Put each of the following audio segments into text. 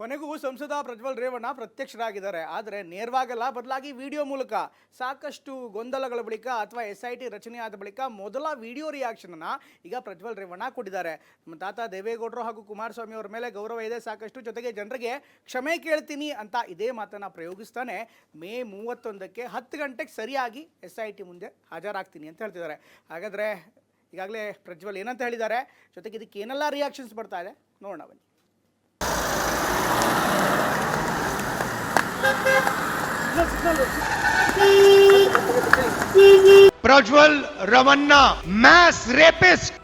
ಕೊನೆಗೂ ಸಂಸದ ಪ್ರಜ್ವಲ್ ರೇವಣ್ಣ ಪ್ರತ್ಯಕ್ಷರಾಗಿದ್ದಾರೆ. ಆದರೆ ನೇರವಾಗಲ್ಲ, ಬದಲಾಗಿ ವಿಡಿಯೋ ಮೂಲಕ ಸಾಕಷ್ಟು ಗೊಂದಲಗಳ ಬಳಿಕ ಅಥವಾ ಎಸ್ ಐ ಟಿ ರಚನೆಯಾದ ಬಳಿಕ ಮೊದಲ ವಿಡಿಯೋ ರಿಯಾಕ್ಷನನ್ನು ಈಗ ಪ್ರಜ್ವಲ್ ರೇವಣ್ಣ ಕೊಟ್ಟಿದ್ದಾರೆ. ನಮ್ಮ ತಾತ ದೇವೇಗೌಡರು ಹಾಗೂ ಕುಮಾರಸ್ವಾಮಿ ಅವರ ಮೇಲೆ ಗೌರವ ಇದೆ, ಸಾಕಷ್ಟು ಜೊತೆಗೆ ಜನರಿಗೆ ಕ್ಷಮೆ ಕೇಳ್ತೀನಿ ಅಂತ ಇದೇ ಮಾತನ್ನು ಪ್ರಯೋಗಿಸ್ತಾನೆ. ಮೇ ಮೂವತ್ತೊಂದಕ್ಕೆ ಹತ್ತು ಗಂಟೆಗೆ ಸರಿಯಾಗಿ ಎಸ್ ಐ ಟಿ ಮುಂದೆ ಹಾಜರಾಗ್ತೀನಿ ಅಂತ ಹೇಳ್ತಿದ್ದಾರೆ. ಹಾಗಾದರೆ ಈಗಾಗಲೇ ಪ್ರಜ್ವಲ್ ಏನಂತ ಹೇಳಿದ್ದಾರೆ? ಜೊತೆಗೆ ಇದಕ್ಕೆ ಏನೆಲ್ಲ ರಿಯಾಕ್ಷನ್ಸ್ ಬರ್ತಾ ಇದೆ? ನೋಡೋಣ ಬನ್ನಿ. ಪ್ರಜ್ವಲ್ ರಮಣ್ಣ ಮ್ಯಾಸ್ ರೇಪಿಸ್ಟ್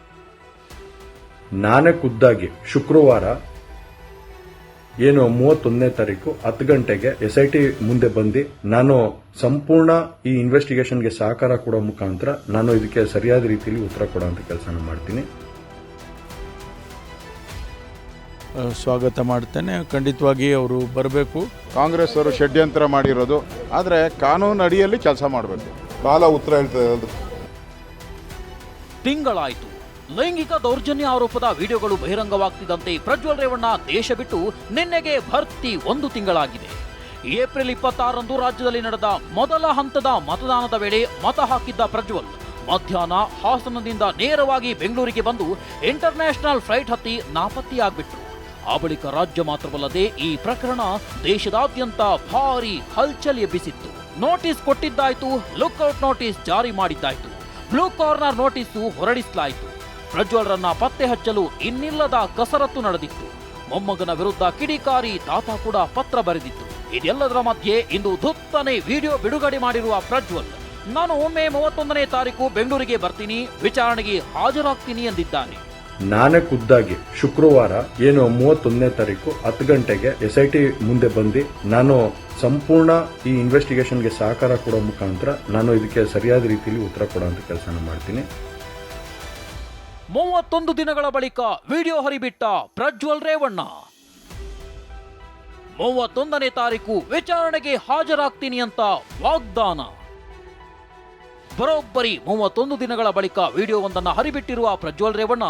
ನಾನೇ ಖುದ್ದಾಗಿ ಶುಕ್ರವಾರ ಏನು ಮೂವತ್ತೊಂದನೇ ತಾರೀಕು ಹತ್ತು ಗಂಟೆಗೆ ಎಸ್ ಐ ಟಿ ಮುಂದೆ ಬಂದು ನಾನು ಸಂಪೂರ್ಣ ಈ ಇನ್ವೆಸ್ಟಿಗೇಷನ್ಗೆ ಸಹಕಾರ ಕೊಡೋ ಮುಖಾಂತರ ನಾನು ಇದಕ್ಕೆ ಸರಿಯಾದ ರೀತಿಯಲ್ಲಿ ಉತ್ತರ ಕೊಡೋಂಥ ಕೆಲಸನ ಮಾಡ್ತೀನಿ. ಸ್ವಾಗತ ಮಾಡ್ತೇನೆ. ಖಂಡಿತವಾಗಿ ಅವರು ಬರಬೇಕು. ಕಾಂಗ್ರೆಸ್ ಅವರು ಷಡ್ಯಂತ್ರ ಮಾಡಿರೋದು. ಆದರೆ ಕಾನೂನು ಅಡಿಯಲ್ಲಿ ಕೆಲಸ ಮಾಡಬೇಕು. ಕಾಲ ಉತ್ತರ ಹೇಳ್ತದೆ ತಿಂಗಳಾಯಿತು. ಲೈಂಗಿಕ ದೌರ್ಜನ್ಯ ಆರೋಪದ ವಿಡಿಯೋಗಳು ಬಹಿರಂಗವಾಗ್ತಿದ್ದಂತೆ ಪ್ರಜ್ವಲ್ ರೇವಣ್ಣ ದೇಶ ಬಿಟ್ಟು ನಿನ್ನೆಗೆ ಭರ್ತಿ ಒಂದು ತಿಂಗಳಾಗಿದೆ. ಏಪ್ರಿಲ್ ಇಪ್ಪತ್ತಾರರಂದು ರಾಜ್ಯದಲ್ಲಿ ನಡೆದ ಮೊದಲ ಹಂತದ ಮತದಾನದ ವೇಳೆ ಮತ ಹಾಕಿದ್ದ ಪ್ರಜ್ವಲ್ ಮಧ್ಯಾಹ್ನ ಹಾಸನದಿಂದ ನೇರವಾಗಿ ಬೆಂಗಳೂರಿಗೆ ಬಂದು ಇಂಟರ್ನ್ಯಾಷನಲ್ ಫ್ಲೈಟ್ ಹತ್ತಿ ನಾಪತ್ತೆಯಾಗ್ಬಿಟ್ರು. ಆ ಬಳಿಕ ರಾಜ್ಯ ಮಾತ್ರವಲ್ಲದೆ ಈ ಪ್ರಕರಣ ದೇಶದಾದ್ಯಂತ ಭಾರಿ ಹಲ್ಚಲ್ ಎಬ್ಬಿಸಿತ್ತು. ನೋಟಿಸ್ ಕೊಟ್ಟಿದ್ದಾಯ್ತು, ಲುಕ್ಔಟ್ ನೋಟಿಸ್ ಜಾರಿ ಮಾಡಿದ್ದಾಯ್ತು. ಬ್ಲೂ ಕಾರ್ನರ್ ನೋಟಿಸು ಹೊರಡಿಸಲಾಯಿತು. ಪ್ರಜ್ವಲ್ರನ್ನ ಪತ್ತೆ ಹಚ್ಚಲು ಇನ್ನಿಲ್ಲದ ಕಸರತ್ತು ನಡೆದಿತ್ತು. ಮೊಮ್ಮಗನ ವಿರುದ್ಧ ಕಿಡಿಕಾರಿ ತಾತ ಕೂಡ ಪತ್ರ ಬರೆದಿತ್ತು. ಇದೆಲ್ಲದರ ಮಧ್ಯೆ ಇಂದು ಧುತ್ತನೆ ವಿಡಿಯೋ ಬಿಡುಗಡೆ ಮಾಡಿರುವ ಪ್ರಜ್ವಲ್, ನಾನು ಒಮ್ಮೆ ಮೂವತ್ತೊಂದನೇ ತಾರೀಕು ಬೆಂಗಳೂರಿಗೆ ಬರ್ತೀನಿ, ವಿಚಾರಣೆಗೆ ಹಾಜರಾಗ್ತೀನಿ ಎಂದಿದ್ದಾರೆ ನಾನೇ ಖುದ್ದಾಗಿ ಶುಕ್ರವಾರ ಏನು ಮೂವತ್ತೊಂದನೇ ತಾರೀಕು ಹತ್ತು ಗಂಟೆಗೆ ಎಸ್ ಐ ಟಿ ಮುಂದೆ ಬಂದು ನಾನು ಸಂಪೂರ್ಣ ಈ ಇನ್ವೆಸ್ಟಿಗೇಷನ್ಗೆ ಸಹಕಾರ ಕೊಡೋ ಮುಖಾಂತರ ನಾನು ಇದಕ್ಕೆ ಸರಿಯಾದ ರೀತಿಯಲ್ಲಿ ಉತ್ತರ ಕೊಡೋಂಥ ಕೆಲಸ ಮಾಡ್ತೀನಿ. ಮೂವತ್ತೊಂದು ದಿನಗಳ ಬಳಿಕ ವಿಡಿಯೋ ಹರಿಬಿಟ್ಟ ಪ್ರಜ್ವಲ್ ರೇವಣ್ಣ. ಮೂವತ್ತೊಂದನೇ ತಾರೀಕು ವಿಚಾರಣೆಗೆ ಹಾಜರಾಗ್ತೀನಿ ಅಂತ ವಾಗ್ದಾನ. ಬರೋಬ್ಬರಿ ಮೂವತ್ತೊಂದು ದಿನಗಳ ಬಳಿಕ ವಿಡಿಯೋವೊಂದನ್ನು ಹರಿಬಿಟ್ಟಿರುವ ಪ್ರಜ್ವಲ್ ರೇವಣ್ಣ,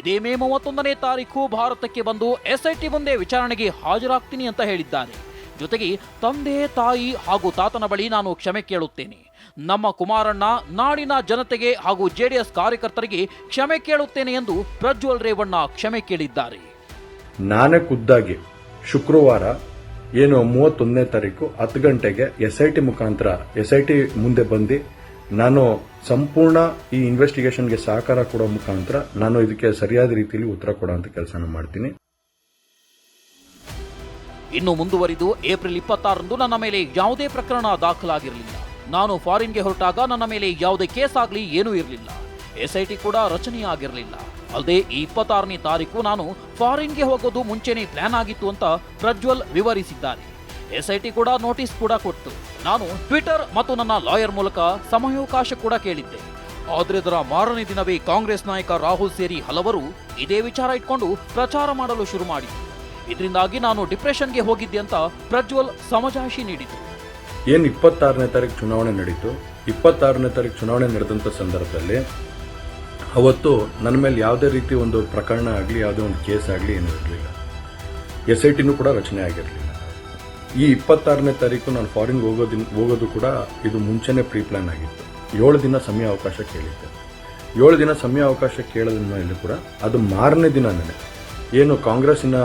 ಇದೇ ಮೇ ಮೂವತ್ತೊಂದನೇ ತಾರೀಕು ಭಾರತಕ್ಕೆ ಬಂದು ಎಸ್ಐಟಿ ಮುಂದೆ ವಿಚಾರಣೆಗೆ ಹಾಜರಾಗ್ತೀನಿ ಅಂತ ಹೇಳಿದ್ದಾರೆ ಜೊತೆಗೆ ತಂದೆ, ತಾಯಿ ಹಾಗೂ ತಾತನ ಬಳಿ ನಾನು ಕ್ಷಮೆ ಕೇಳುತ್ತೇನೆ. ನಮ್ಮ ಕುಮಾರಣ್ಣ ನಾಡಿನ ಜನತೆಗೆ ಹಾಗೂ ಜೆಡಿಎಸ್ ಕಾರ್ಯಕರ್ತರಿಗೆ ಕ್ಷಮೆ ಕೇಳುತ್ತೇನೆ ಎಂದು ಪ್ರಜ್ವಲ್ ರೇವಣ್ಣ ಕ್ಷಮೆ ಕೇಳಿದ್ದಾರೆ. ನಾನೇ ಖುದ್ದಾಗಿ ಶುಕ್ರವಾರ ಏನು ಮೂವತ್ತೊಂದನೇ ತಾರೀಕು ಹತ್ತು ಗಂಟೆಗೆ ಎಸ್ ಐ ಟಿ ಮುಖಾಂತರ ಎಸ್ ಐ ಟಿ ಮುಂದೆ ಬಂದು ನಾನು ಸಂಪೂರ್ಣ ಈ ಇನ್ವೆಸ್ಟಿಗೇಷನ್ಗೆ ಸಹಕಾರ ಕೊಡೋ ಮುಖಾಂತರ ನಾನು ಇದಕ್ಕೆ ಸರಿಯಾದ ರೀತಿಯಲ್ಲಿ ಉತ್ತರ ಕೊಡೋಂಥ ಕೆಲಸನ ಮಾಡ್ತೀನಿ. ಇನ್ನು ಮುಂದುವರಿದು ಏಪ್ರಿಲ್ ಇಪ್ಪತ್ತಾರರಂದು ನನ್ನ ಮೇಲೆ ಯಾವುದೇ ಪ್ರಕರಣ ದಾಖಲಾಗಿರಲಿಲ್ಲ. ನಾನು ಫಾರಿನ್ಗೆ ಹೊರಟಾಗ ನನ್ನ ಮೇಲೆ ಯಾವುದೇ ಕೇಸ್ ಆಗಲಿ ಏನೂ ಇರಲಿಲ್ಲ. ಎಸ್ಐಟಿ ಕೂಡ ರಚನೆಯಾಗಿರಲಿಲ್ಲ. ಅಲ್ಲದೆ ಈ ಇಪ್ಪತ್ತಾರನೇ ತಾರೀಕು ನಾನು ಫಾರಿನ್ಗೆ ಹೋಗೋದು ಮುಂಚೆನೇ ಪ್ಲಾನ್ ಆಗಿತ್ತು ಅಂತ ಪ್ರಜ್ವಲ್ ವಿವರಿಸಿದ್ದಾರೆ. ಎಸ್ಐಟಿ ಕೂಡ ನೋಟಿಸ್ ಕೂಡ ಕೊಟ್ಟು ನಾನು ಟ್ವಿಟರ್ ಮತ್ತು ನನ್ನ ಲಾಯರ್ ಮೂಲಕ ಸಮಯಾವಕಾಶ ಕೂಡ ಕೇಳಿದ್ದೆ. ಆದರೆ ಇದರ ಮಾರನೇ ದಿನವೇ ಕಾಂಗ್ರೆಸ್ ನಾಯಕ ರಾಹುಲ್ ಸೇರಿ ಹಲವರು ಇದೇ ವಿಚಾರ ಇಟ್ಕೊಂಡು ಪ್ರಚಾರ ಮಾಡಲು ಶುರು ಮಾಡಿದ್ರು. ಇದರಿಂದಾಗಿ ನಾನು ಡಿಪ್ರೆಷನ್ಗೆ ಹೋಗಿದ್ದೆ ಅಂತ ಪ್ರಜ್ವಲ್ ಸಮಜಾಯಿಷಿ ನೀಡಿತು ಏನು ಇಪ್ಪತ್ತಾರನೇ ತಾರೀಕು ಚುನಾವಣೆ ನಡೀತು? ಇಪ್ಪತ್ತಾರನೇ ತಾರೀಕು ಚುನಾವಣೆ ನಡೆದಂಥ ಸಂದರ್ಭದಲ್ಲಿ ಅವತ್ತು ನನ್ನ ಮೇಲೆ ಯಾವುದೇ ರೀತಿ ಒಂದು ಪ್ರಕರಣ ಆಗಲಿ, ಯಾವುದೇ ಒಂದು ಕೇಸ್ ಆಗಲಿ ಏನೂ ಇರಲಿಲ್ಲ. ಎಸ್ ಐ ಟಿನೂ ಕೂಡ ರಚನೆ ಆಗಿರಲಿಲ್ಲ. ಈ ಇಪ್ಪತ್ತಾರನೇ ತಾರೀಕು ನಾನು ಫಾರಿನ್ಗೆ ಹೋಗೋದಿನ್, ಹೋಗೋದು ಕೂಡ ಇದು ಮುಂಚೆನೇ ಪ್ರೀ ಪ್ಲಾನ್ ಆಗಿತ್ತು. ಏಳು ದಿನ ಸಮಯ ಅವಕಾಶ ಕೇಳಿದ್ದೆ. ಏಳು ದಿನ ಸಮಯ ಅವಕಾಶ ಕೇಳದ ಮೇಲೆ ಕೂಡ ಅದು ಮಾರನೇ ದಿನನೇ ಏನು ಕಾಂಗ್ರೆಸ್ಸಿನ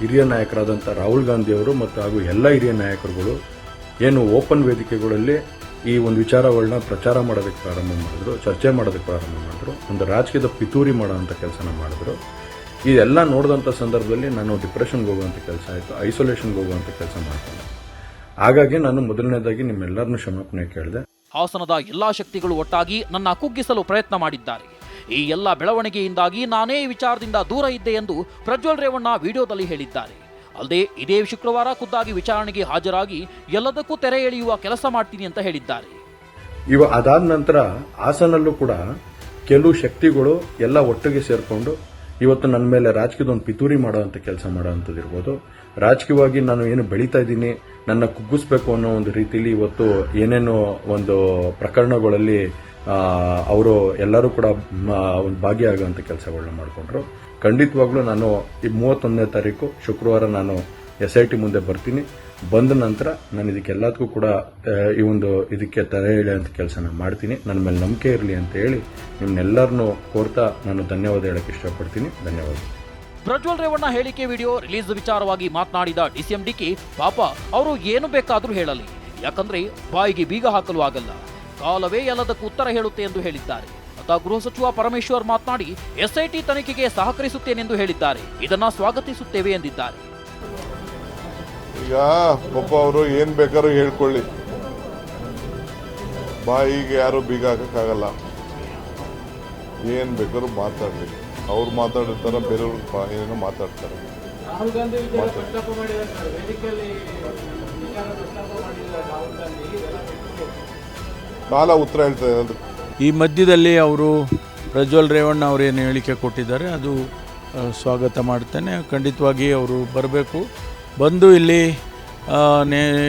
ಹಿರಿಯ ನಾಯಕರಾದಂಥ ರಾಹುಲ್ ಗಾಂಧಿ ಅವರು ಮತ್ತು ಹಾಗೂ ಎಲ್ಲ ಹಿರಿಯ ನಾಯಕರುಗಳು ಏನು ಓಪನ್ ವೇದಿಕೆಗಳಲ್ಲಿ ಈ ಒಂದು ವಿಚಾರಗಳನ್ನ ಪ್ರಚಾರ ಮಾಡೋದಕ್ಕೆ ಪ್ರಾರಂಭ ಮಾಡಿದ್ರು, ಚರ್ಚೆ ಮಾಡೋದಕ್ಕೆ ಪ್ರಾರಂಭ ಮಾಡಿದ್ರು, ಒಂದು ರಾಜಕೀಯದ ಪಿತೂರಿ ಮಾಡೋವಂಥ ಕೆಲಸನ ಮಾಡಿದ್ರು. ಇದೆಲ್ಲ ನೋಡಿದಂಥ ಸಂದರ್ಭದಲ್ಲಿ ನಾನು ಡಿಪ್ರೆಷನ್ಗೆ ಹೋಗುವಂಥ ಕೆಲಸ ಆಯಿತು ಐಸೋಲೇಷನ್ಗೆ ಹೋಗುವಂಥ ಕೆಲಸ ಮಾಡ್ತೀನಿ. ಹಾಗಾಗಿ ನಾನು ಮೊದಲನೇದಾಗಿ ನಿಮ್ಮೆಲ್ಲರನ್ನೂ ಕ್ಷಮಾಪಣೆ ಕೇಳಿದೆ. ಹಾಸನದ ಎಲ್ಲಾ ಶಕ್ತಿಗಳು ಒಟ್ಟಾಗಿ ನನ್ನ ಕುಗ್ಗಿಸಲು ಪ್ರಯತ್ನ ಮಾಡಿದ್ದಾರೆ. ಈ ಎಲ್ಲ ಬೆಳವಣಿಗೆಯಿಂದಾಗಿ ನಾನೇ ಈ ವಿಚಾರದಿಂದ ದೂರ ಇದ್ದೆ ಎಂದು ಪ್ರಜ್ವಲ್ ರೇವಣ್ಣ ವಿಡಿಯೋದಲ್ಲಿ ಹೇಳಿದ್ದಾರೆ. ಅಲ್ಲದೆ ಇದೇ ಶುಕ್ರವಾರ ಖುದ್ದಾಗಿ ವಿಚಾರಣೆಗೆ ಹಾಜರಾಗಿ ಎಲ್ಲದಕ್ಕೂ ತೆರೆ ಎಳೆಯುವ ಕೆಲಸ ಮಾಡ್ತೀನಿ ಅಂತ ಹೇಳಿದ್ದಾರೆ. ಇವ ಅದಾದ ನಂತರ ಹಾಸನಲ್ಲೂ ಕೂಡ ಕೆಲವು ಶಕ್ತಿಗಳು ಎಲ್ಲ ಒಟ್ಟಿಗೆ ಸೇರಿಕೊಂಡು ಇವತ್ತು ನನ್ನ ಮೇಲೆ ರಾಜಕೀಯದ ಒಂದು ಪಿತೂರಿ ಮಾಡುವಂಥ ಕೆಲಸ ಮಾಡುವಂಥದ್ದು ಇರ್ಬೋದು. ರಾಜಕೀಯವಾಗಿ ನಾನು ಏನು ಬೆಳೀತಾ ಇದ್ದೀನಿ, ನನ್ನ ಕುಗ್ಗಿಸ್ಬೇಕು ಅನ್ನೋ ಒಂದು ರೀತಿಯಲ್ಲಿ ಇವತ್ತು ಏನೇನು ಒಂದು ಪ್ರಕರಣಗಳಲ್ಲಿ ಅವರು ಎಲ್ಲರೂ ಕೂಡ ಒಂದು ಭಾಗಿಯಾಗುವಂಥ ಕೆಲಸಗಳನ್ನ ಮಾಡಿಕೊಂಡ್ರು. ಖಂಡಿತವಾಗ್ಲೂ ನಾನು ಈ ಮೂವತ್ತೊಂದನೇ ತಾರೀಕು ಶುಕ್ರವಾರ ನಾನು ಎಸ್ ಐ ಟಿ ಮುಂದೆ ಬರ್ತೀನಿ. ಬಂದ ನಂತರ ನಾನು ಇದಕ್ಕೆಲ್ಲದಕ್ಕೂ ಕೂಡ ಈ ಒಂದು ಇದಕ್ಕೆ ತಲೆ ಅಂತ ಕೆಲಸನ ಮಾಡ್ತೀನಿ. ನನ್ನ ಮೇಲೆ ನಂಬಿಕೆ ಇರಲಿ ಅಂತ ಹೇಳಿ ನಿಮ್ಮನ್ನೆಲ್ಲರನ್ನೂ ಕೋರ್ತಾ ನಾನು ಧನ್ಯವಾದ ಹೇಳಕ್ಕೆ ಇಷ್ಟಪಡ್ತೀನಿ. ಧನ್ಯವಾದ. ಪ್ರಜ್ವಲ್ ರೇವಣ್ಣ ಹೇಳಿಕೆ ವಿಡಿಯೋ ರಿಲೀಸ್ ವಿಚಾರವಾಗಿ ಮಾತನಾಡಿದ ಡಿಸಿಎಂ ಡಿಕೆ ಪಾಪ, ಅವರು ಏನು ಬೇಕಾದರೂ ಹೇಳಲಿ. ಯಾಕಂದ್ರೆ ಬಾಯಿಗೆ ಬೀಗ ಹಾಕಲು ಆಗಲ್ಲ. ಕಾಲವೇ ಎಲ್ಲದಕ್ಕೂ ಉತ್ತರ ಹೇಳುತ್ತೆ ಎಂದು ಹೇಳಿದ್ದಾರೆ. ಅತ ಗೃಹ ಸಚಿವ ಪರಮೇಶ್ವರ್ ಮಾತನಾಡಿ, ಎಸ್ಐಟಿ ತನಿಖೆಗೆ ಸಹಕರಿಸುತ್ತೇನೆಂದು ಹೇಳಿದ್ದಾರೆ. ಇದನ್ನ ಸ್ವಾಗತಿಸುತ್ತೇವೆ ಎಂದಿದ್ದಾರೆ. ಈಗ ಪಾಪ ಅವರು ಏನು ಬೇಕಾದ್ರೂ ಹೇಳ್ಕೊಳ್ಳಿ. ಬಾಯಿಗೆ ಯಾರು ಬೀಗ ಹಾಕಕ್ಕಾಗಲ್ಲ ಏನು ಬೇಕಾದ್ರೂ ಮಾತಾಡಲಿ. ಅವ್ರು ಮಾತಾಡಿರ್ತಾರ ಬೇರೆಯವ್ರು ಬಾ- ಏನೇನೋ ಮಾತಾಡ್ತಾರೆ ಕಾಲ ಉತ್ತರ ಹೇಳ್ತಾರೆ ಅದಕ್ಕೆ ಈ ಮಧ್ಯದಲ್ಲಿ ಅವರು ಪ್ರಜ್ವಲ್ ರೇವಣ್ಣ ಅವರು ಏನು ಹೇಳಿಕೆ ಕೊಟ್ಟಿದ್ದಾರೆ ಅದು ಸ್ವಾಗತ ಮಾಡ್ತೇನೆ. ಖಂಡಿತವಾಗಿ ಅವರು ಬರಬೇಕು. ಬಂದು ಇಲ್ಲಿ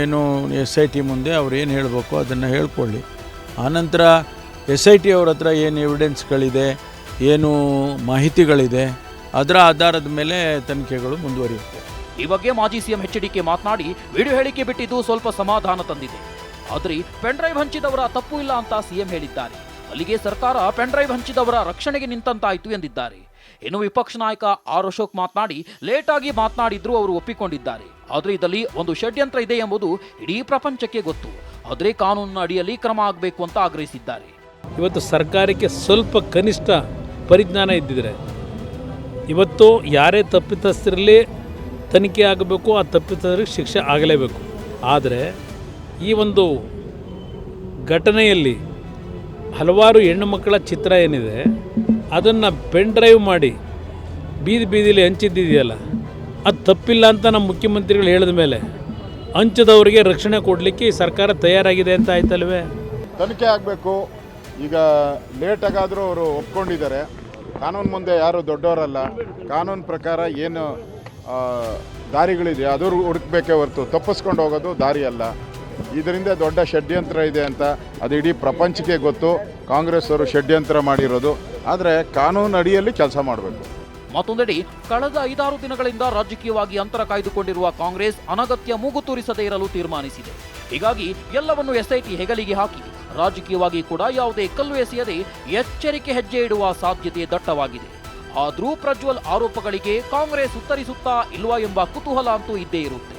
ಏನು ಎಸ್ ಐ ಟಿ ಮುಂದೆ ಅವ್ರು ಏನು ಹೇಳಬೇಕು ಅದನ್ನು ಹೇಳ್ಕೊಳ್ಳಿ. ಆನಂತರ ಎಸ್ ಐ ಟಿ ಅವ್ರ ಹತ್ರ ಏನು ಎವಿಡೆನ್ಸ್ಗಳಿದೆ ಏನು ಮಾಹಿತಿಗಳಿದೆ, ಅದರ ಆಧಾರದ ಮೇಲೆ ತನಿಖೆಗಳು ಮುಂದುವರಿಯುತ್ತೆ. ಈ ಬಗ್ಗೆ ಮಾಜಿ ಸಿಎಂ ಹೆಚ್ಡಿಕೆ ಮಾತನಾಡಿ, ವಿಡಿಯೋ ಹೇಳಿಕೆ ಬಿಟ್ಟಿದ್ದು ಸ್ವಲ್ಪ ಸಮಾಧಾನ ತಂದಿದೆ. ಆದ್ರೆ ಪೆನ್ಡ್ರೈವ್ ಹಂಚಿದವರ ತಪ್ಪು ಇಲ್ಲ ಅಂತ ಸಿಎಂ ಹೇಳಿದ್ದಾರೆ. ಅಲ್ಲಿಗೆ ಸರ್ಕಾರ ಪೆನ್ಡ್ರೈವ್ ಹಂಚಿದವರ ರಕ್ಷಣೆಗೆ ನಿಂತಂತಾಯಿತು ಎಂದಿದ್ದಾರೆ. ಇನ್ನು ವಿಪಕ್ಷ ನಾಯಕ ಆರ್ ಅಶೋಕ್ ಮಾತನಾಡಿ ಲೇಟ್ ಆಗಿ ಮಾತನಾಡಿದ್ರು ಅವರು ಒಪ್ಪಿಕೊಂಡಿದ್ದಾರೆ. ಆದರೆ ಇದರಲ್ಲಿ ಒಂದು ಷಡ್ಯಂತ್ರ ಇದೆ ಎಂಬುದು ಇಡೀ ಪ್ರಪಂಚಕ್ಕೆ ಗೊತ್ತು. ಆದರೆ ಕಾನೂನಿನ ಅಡಿಯಲ್ಲಿ ಕ್ರಮ ಆಗಬೇಕು ಅಂತ ಆಗ್ರಹಿಸಿದ್ದಾರೆ. ಇವತ್ತು ಸರ್ಕಾರಕ್ಕೆ ಸ್ವಲ್ಪ ಕನಿಷ್ಠ ಪರಿಜ್ಞಾನ ಇದ್ದಿದ್ರೆ, ಇವತ್ತು ಯಾರೇ ತಪ್ಪಿತಸ್ಥರಲ್ಲಿ ತನಿಖೆ ಆಗಬೇಕು, ಆ ತಪ್ಪಿತಸ್ಥರಿಗೆ ಶಿಕ್ಷೆ ಆಗಲೇಬೇಕು. ಆದರೆ ಈ ಒಂದು ಘಟನೆಯಲ್ಲಿ ಹಲವಾರು ಹೆಣ್ಣು ಮಕ್ಕಳ ಚಿತ್ರ ಏನಿದೆ ಅದನ್ನು ಪೆನ್ ಡ್ರೈವ್ ಮಾಡಿ ಬೀದಿ ಬೀದಿಲಿ ಹಂಚಿದ್ದಿದೆಯಲ್ಲ ಅದು ತಪ್ಪಿಲ್ಲ ಅಂತ ನಮ್ಮ ಮುಖ್ಯಮಂತ್ರಿಗಳು ಹೇಳಿದ ಮೇಲೆ ಹಂಚದವರಿಗೆ ರಕ್ಷಣೆ ಕೊಡಲಿಕ್ಕೆ ಈ ಸರ್ಕಾರ ತಯಾರಾಗಿದೆ ಅಂತ ಆಯ್ತಲ್ವೇ? ತನಿಖೆ ಆಗಬೇಕು. ಈಗ ಲೇಟಾಗಾದರೂ ಅವರು ಒಪ್ಕೊಂಡಿದ್ದಾರೆ. ಕಾನೂನು ಮುಂದೆ ಯಾರು ದೊಡ್ಡವರಲ್ಲ ಕಾನೂನು ಪ್ರಕಾರ ಏನು ಆ, ದಾರಿಗಳಿದೆ ಅದು ಹುಡುಕ್ಬೇಕೇ ಹೊರತು. ತಪ್ಪಿಸ್ಕೊಂಡು ಹೋಗೋದು ದಾರಿ ಅಲ್ಲ ಇದರಿಂದ ದೊಡ್ಡ ಷಡ್ಯಂತ್ರ ಇದೆ ಅಂತ ಅದು ಇಡೀ ಪ್ರಪಂಚಕ್ಕೆ ಗೊತ್ತು. ಕಾಂಗ್ರೆಸ್ ಅವರು ಷಡ್ಯಂತ್ರ ಮಾಡಿರೋದು. ಆದರೆ ಕಾನೂನು ಅಡಿಯಲ್ಲಿ ಕೆಲಸ ಮಾಡಬೇಕು. ಮತ್ತೊಂದೆಡೆ, ಕಳೆದ ಐದಾರು ದಿನಗಳಿಂದ ರಾಜಕೀಯವಾಗಿ ಅಂತರ ಕಾಯ್ದುಕೊಂಡಿರುವ ಕಾಂಗ್ರೆಸ್ ಅನಗತ್ಯ ಮೂಗು ತೂರಿಸದೇ ಇರಲು ತೀರ್ಮಾನಿಸಿದೆ. ಹೀಗಾಗಿ ಎಲ್ಲವನ್ನು ಎಸ್ಐಟಿ ಹೆಗಲಿಗೆ ಹಾಕಿ. ರಾಜಕೀಯವಾಗಿ ಕೂಡ ಯಾವುದೇ ಕಲ್ಲು ಎಸೆಯದೆ ಎಚ್ಚರಿಕೆ ಹೆಜ್ಜೆ ಇಡುವ ಸಾಧ್ಯತೆ ದಟ್ಟವಾಗಿದೆ. ಆದರೂ ಪ್ರಜ್ವಲ್ ಆರೋಪಗಳಿಗೆ ಕಾಂಗ್ರೆಸ್ ಉತ್ತರಿಸುತ್ತಾ ಇಲ್ವಾ ಎಂಬ ಕುತೂಹಲ ಅಂತೂ ಇದ್ದೇ ಇರುತ್ತೆ.